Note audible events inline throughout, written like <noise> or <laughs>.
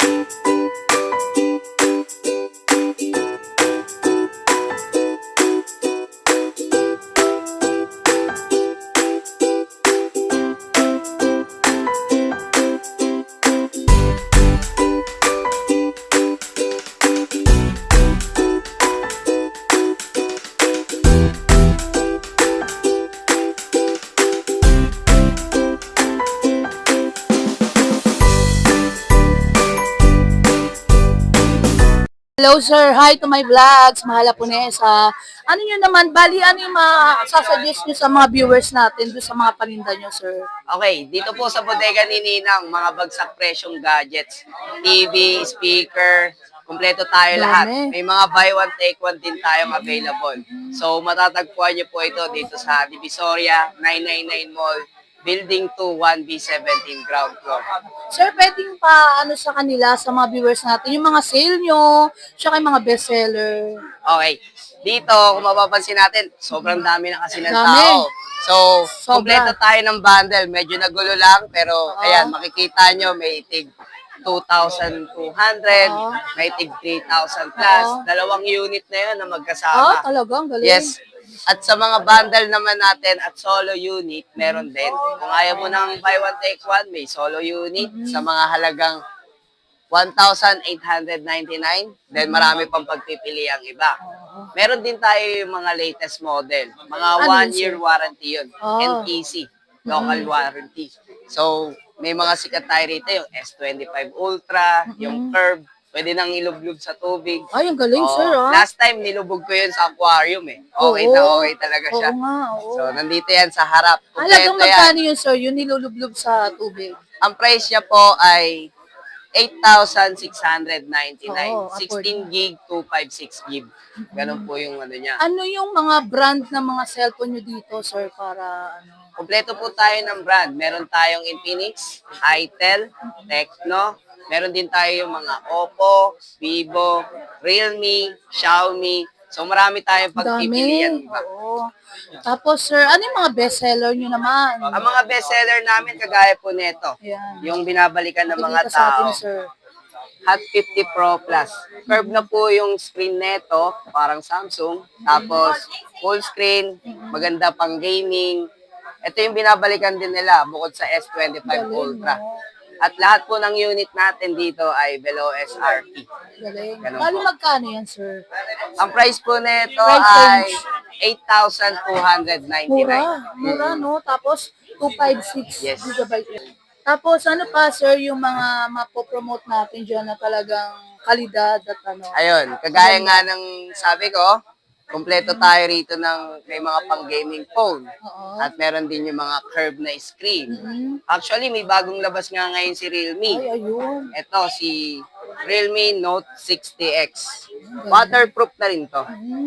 Thank you. Hello sir, hi to my vlogs, Mahala Punesa. Ano nyo naman, bali ano yung masasuggest nyo sa mga viewers natin doon sa mga paninda nyo sir? Okay, dito po sa bodega ni Ninang, mga bagsak presyong gadgets, TV, speaker, kumpleto tayo Dami. lahat. May mga buy one take one din tayong available. So matatagpuan niyo po ito dito sa Divisoria 999 Mall, Building 2, 1B17 ground floor. Sir, pwedeng pa ano sa kanila, sa mga viewers natin, yung mga sale nyo, tsaka yung mga bestseller. Okay. Dito, kung mapapansin natin, sobrang dami na kasi ng Dami. tao. So, Sobra. kumpleto tayo ng bundle. Medyo nagulo lang, pero Oo. ayan, makikita nyo, may tig 2,200, Oo. may tig 3,000 plus. Oo. Dalawang unit na yun na Ah, magkasama. talaga, ang galing. Yes. At sa mga bundle naman natin at solo unit, meron din. Kung ayaw mo ng buy one take one, may solo unit Mm-hmm. sa mga halagang 1,899. Then marami pang pagpipili ang iba. Meron din tayo yung mga latest model. Mga Ano one yun, year sir? warranty yun. Oh. NTC. Local warranty. So, may mga sikat tayo rito. Yung S25 Ultra, yung Curve. Pwede nang ilublob sa tubig. Ay, ang galing Oo. sir ah. Last time, nilubog ko yun sa aquarium eh. Okay Oo. na okay talaga siya. Oo nga, oo. So, nandito yan sa harap. Halagang Kompleto yan. magkano yun sir, yung nilulublob sa tubig? Ang price niya po ay 8,699. Oo, 16 gig, 256 gig. Ganun po yung ano niya. Ano yung mga brand ng mga cellphone nyo dito sir, para ano? Kompleto po tayo ng brand. Meron tayong Infinix, Itel, Tecno. Meron din tayo yung mga Oppo, Vivo, Realme, Xiaomi. So marami tayong pagpipilian. Dami. Oo. Tapos sir, ano yung mga bestseller nyo naman? Ang mga bestseller namin kagaya po nito. Ayan. Yung binabalikan ng mga Pakikita sa atin tao. sir. Hot 50 Pro Plus. Curve na po yung screen neto, parang Samsung. Tapos, full screen, maganda pang gaming. Ito yung binabalikan din nila bukod sa S25 Ultra. At lahat po ng unit natin dito ay below SRP. Galing. Ganun Bali po. magkano yan sir? Ang price po nito Price ay range. 8,299. Mura. Mura no? Tapos 256 Yes. gigabyte. Tapos ano pa sir yung mga mapopromote natin dyan na talagang kalidad at ano? Ayun, kagaya nga ng sabi ko, kompleto tayo rito ng may mga pang gaming phone. Oo. At meron din yung mga curve na screen. Mhm. Actually, may bagong labas nga ngayon si Realme. Ay, ayun. Ito, si Realme Note 60X. Waterproof na rin to.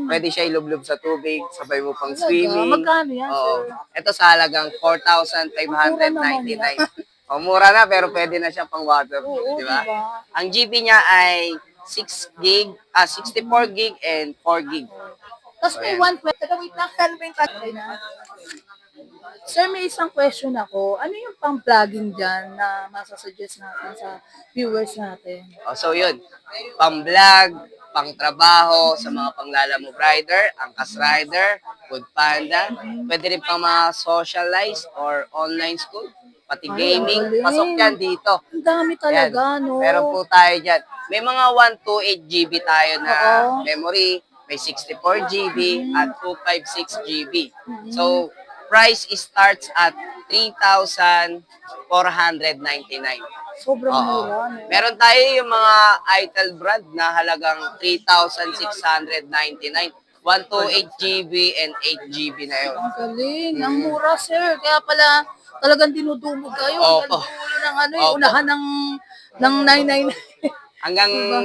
Pwede siya ilublob sa tubig, sabay mo pang Talaga? swimming. Magkano yan, Oo. sir? Ito sa halagang 4,599. O, mura na, pero pwede na siya pang waterproof, Oo, di ba? diba? Ang GB niya ay 6 gig, ah, 64 gig and 4 gig. Tapos may one question. Wait lang. Pero may tatay na. Sir, may isang question ako. Ano yung pang-vlogging dyan na masasuggest natin sa viewers natin? O, so yun, pang vlog, pang trabaho, sa mga panglalamove rider, angkas rider, food panda, pwede rin pang mga socialize or online school, pati Ay, gaming, galing. pasok yan dito. Ang dami talaga, Yan. no? Meron po tayo dyan. May mga 128 GB tayo na Oo. memory, may 64 GB at 256 GB. Mm-hmm. So, price starts at 3,499. Sobrang Oo. mura, no? Meron tayo yung mga Itel brand na halagang 3,699. 128 GB and 8 GB na yun. Ang galing. Ang mura, sir. Kaya pala talagang dinudumog kayo. Ang Opo. dulo ng ano, eh, Opo. unahan ng, ng 999. <laughs> Hanggang Diba?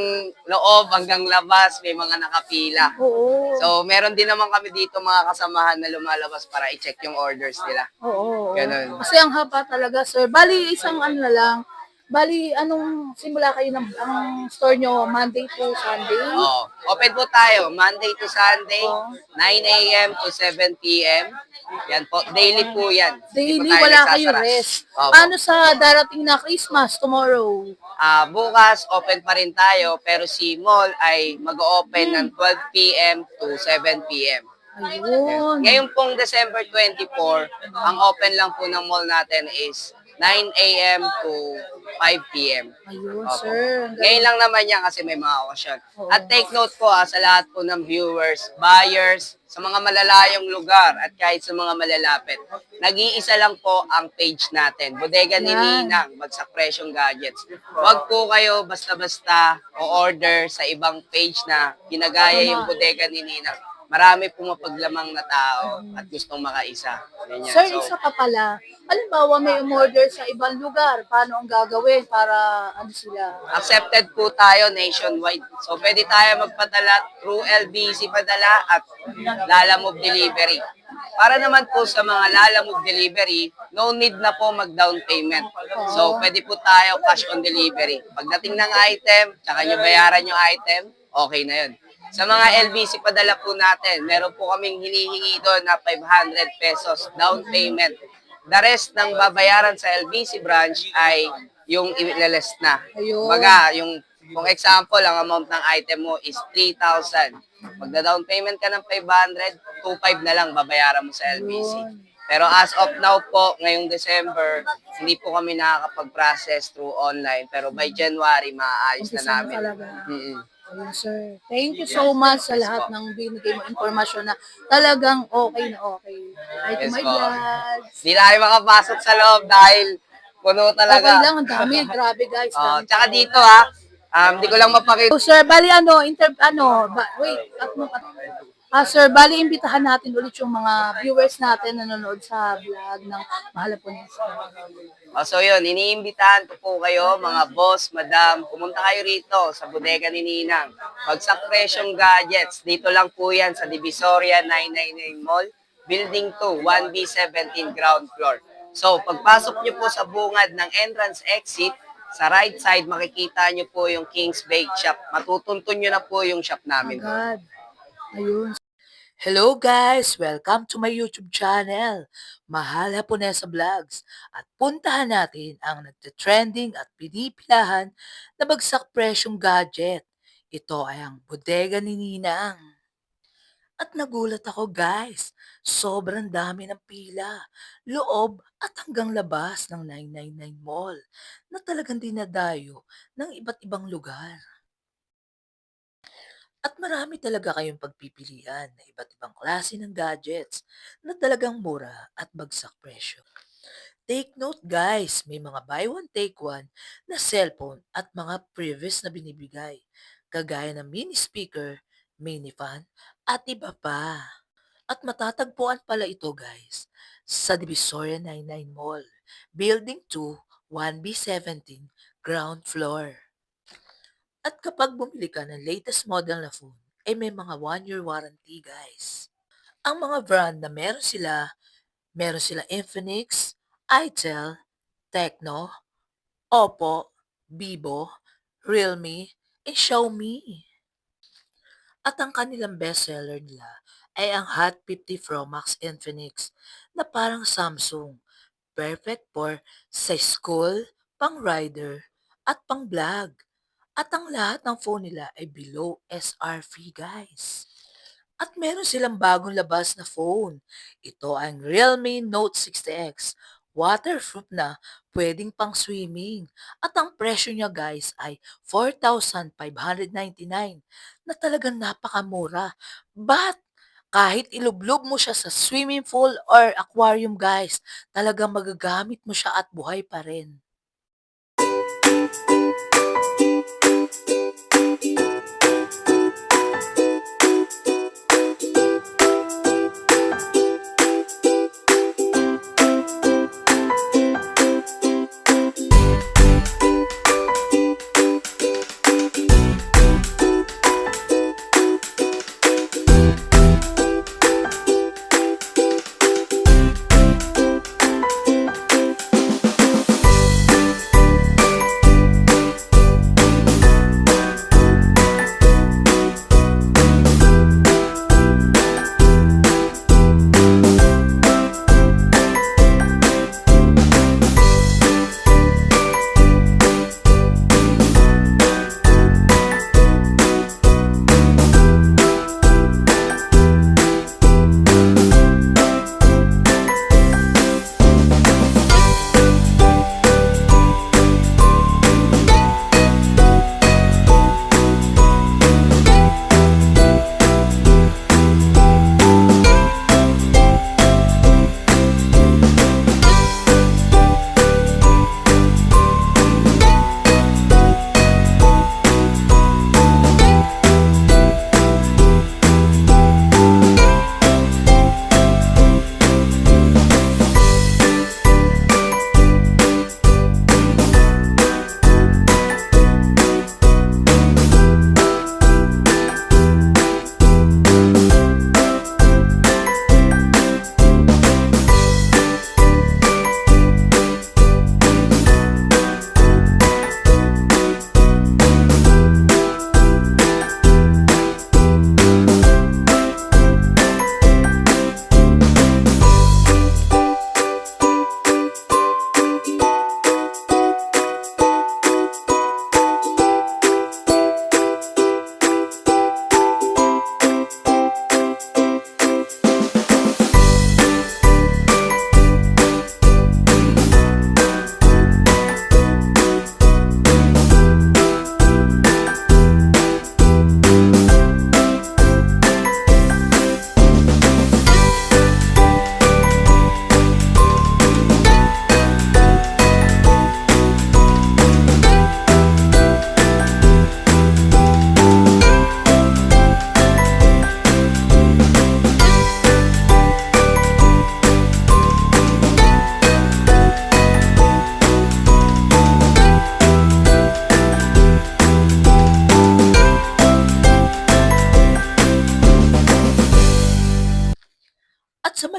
loob, hanggang labas, may mga nakapila. Oo. So, meron din naman kami dito mga kasamahan na lumalabas para i-check yung orders nila. Oo. oo. Ganun. Kasi ang haba talaga, sir. Bali, isang ano na lang, Bali, anong simula kayo ng ang store nyo Monday to Sunday? Oh, open po tayo Monday to Sunday, Oo. 9 a.m. to 7 p.m. Yan po, daily po yan. Po Daily, tayo wala kayo nagsasara. rest. Opo. Paano sa darating na Christmas tomorrow? Ah, bukas open pa rin tayo pero si mall ay mag-open ng 12 p.m. to 7 p.m. Ayun. Ngayon pong December 24, ang open lang po ng mall natin is 9 a.m. to 5 p.m. Ayun, Opo. sir. Ngayon lang naman yan kasi may mga okasyon. Oo. At take note po ah, sa lahat po ng viewers, buyers, sa mga malalayong lugar at kahit sa mga malalapit. Nag-iisa lang po ang page natin. Bodega ni Yan. Ninang, Bagsak Presyong Gadgets. Huwag po kayo basta-basta o order sa ibang page na ginagaya yung bodega ni Ninang. Marami pong mapaglamang na tao at gustong makaisa. Ganyan. Sir, So, isa pa pala. Halimbawa, may umorder sa ibang lugar. Paano ang gagawin para ano sila? accepted po tayo nationwide. So, pwede tayo magpadala through LBC padala at Lalamove Delivery. Para naman po sa mga Lalamove Delivery, no need na po mag-down payment. So, pwede po tayo cash on delivery. Pagdating ng item, tsaka nyo bayaran yung item, okay na yun. Sa mga LBC padala po natin, meron po kaming hinihingi doon na 500 pesos down payment. The rest ng babayaran sa LBC branch ay yung ilaless na. Ayun. Baga, yung kung example, ang amount ng item mo is 3,000. Magda-down payment ka ng 500, 2,500 na lang babayaran mo sa LBC. Ayun. Pero as of now po, ngayong December, hindi po kami nakakapag-process through online. Pero by January, maaayos na namin. talaga. Ayun, sir. Thank you so much sa lahat ng binigay mo informasyon na talagang okay na okay. Ay, Yes my po. vlogs. Hindi na kayo makapasok sa loob dahil puno talaga. Okay lang, ang dami. <laughs> Grabe, guys. Oh, dami. tsaka dito ha, um, di ko lang mapakita. So, sir, bali ano, inter, ano, ba, wait, at mo, at, ah, sir, bali imbitahan natin ulit yung mga viewers natin na nanonood sa vlog ng Mahala po niya. Oh, so yun, iniimbitahan ko po kayo, mga boss, madam, pumunta kayo rito sa bodega ni Ninang. Bagsak presyong gadgets. Dito lang po yan sa Divisoria 999 Mall, Building 2, 1B17 ground floor. So, pagpasok nyo po sa bungad ng entrance exit, sa right side, makikita nyo po yung King's Bake Shop. Matutuntun nyo na po yung shop namin. Agad. Ayun. Hello guys! Welcome to my YouTube channel, Mahal Haponesa Vlogs. At puntahan natin ang nagte-trending at pinipilahan na bagsak presyong gadget. Ito ay ang bodega ni Ninang. At nagulat ako guys, sobrang dami ng pila, loob at hanggang labas ng 999 Mall na talagang dinadayo ng iba't ibang lugar. At marami talaga kayong pagpipilian na iba't ibang klase ng gadgets na talagang mura at bagsak presyo. Take note guys, may mga buy one take one na cellphone at mga previous na binibigay, kagaya ng mini speaker, mini fan, at iba pa. At matatagpuan pala ito guys sa Divisoria 99 Mall, Building 2, 1B17, ground floor. At kapag bumili ka ng latest model na phone, ay may mga one-year warranty, guys. Ang mga brand na meron sila, meron sila Infinix, Itel, Tecno, Oppo, Vivo, Realme, and Xiaomi. At ang kanilang bestseller nila ay ang Hot 50 Pro Max Infinix na parang Samsung. Perfect for sa school, pang rider, at pang vlog. At ang lahat ng phone nila ay below SR free guys. At meron silang bagong labas na phone. Ito ang Realme Note 60X. Waterproof na, pwedeng pang swimming. At ang presyo niya guys ay 4,599 na talagang napakamura. But kahit ilublob mo siya sa swimming pool or aquarium guys, talagang magagamit mo siya at buhay pa rin. Sa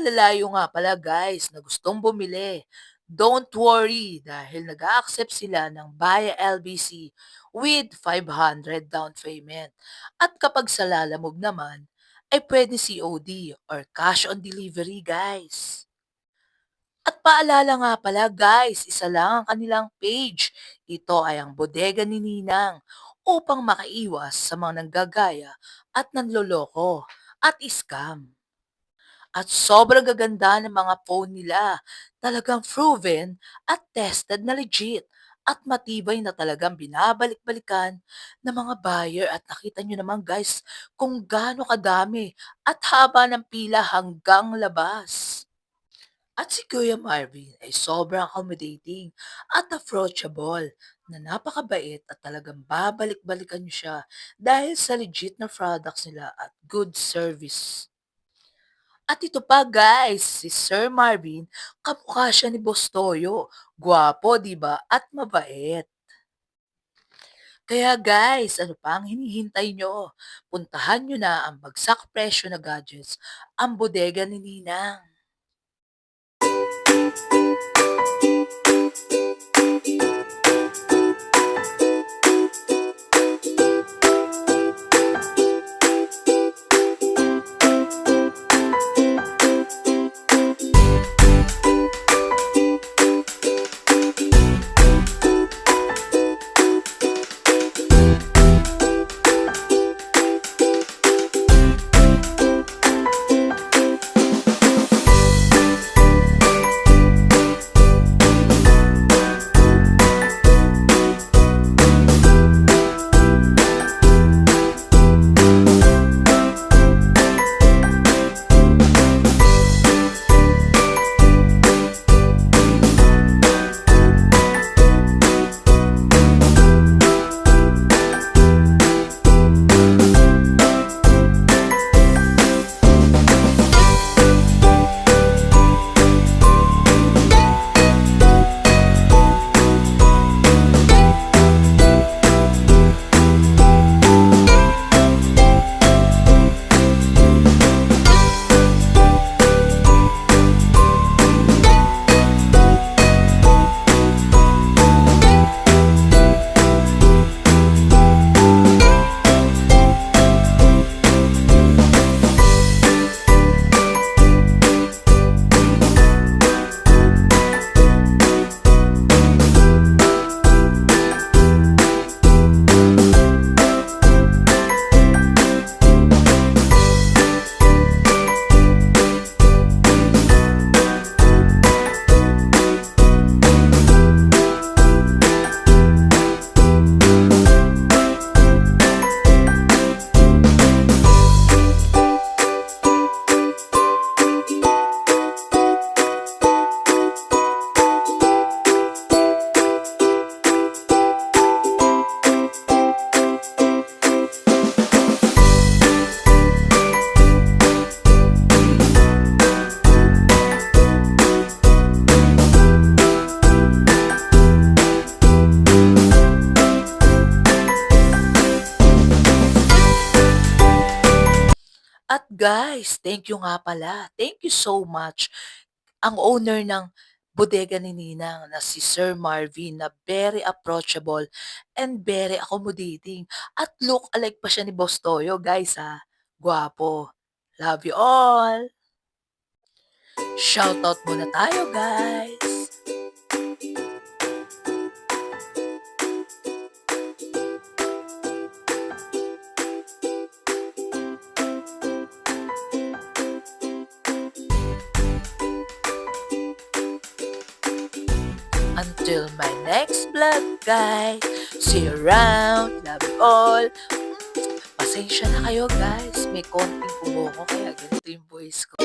malalayo nga pala guys na gustong bumili, don't worry dahil nag accept sila ng Baya LBC with 500 down payment. At kapag sa Lalamove naman, ay pwede COD or cash on delivery guys. At paalala nga pala guys, isa lang ang kanilang page. Ito ay ang bodega ni Ninang upang makaiwas sa mga nanggagaya at nanloloko at scam. At sobrang gaganda ng mga phone nila. Talagang proven at tested na legit at matibay na talagang binabalik-balikan ng mga buyer at nakita nyo naman guys kung gaano kadami at haba ng pila hanggang labas. At si Kuya Marvin ay sobrang accommodating at approachable na napakabait at talagang babalik-balikan nyo siya dahil sa legit na products nila at good service. At ito pa guys, si Sir Marvin, kamukha siya ni Boss Toyo. Gwapo, di ba? At mabait. Kaya guys, ano pa ang hinihintay nyo? Puntahan nyo na ang bagsak presyo na gadgets, ang bodega ni Ninang. Guys, thank you nga pala. Thank you so much. Ang owner ng bodega ni Ninang na si Sir Marvin na very approachable and very accommodating. At look alike pa siya ni Boss Toyo, guys ha. Gwapo. Love you all. Shoutout muna tayo, guys. Vlog, guys. See you around. Love you all. Mm, Pasensya na kayo, guys. May konting kubo ko, kaya ganito yung voice ko.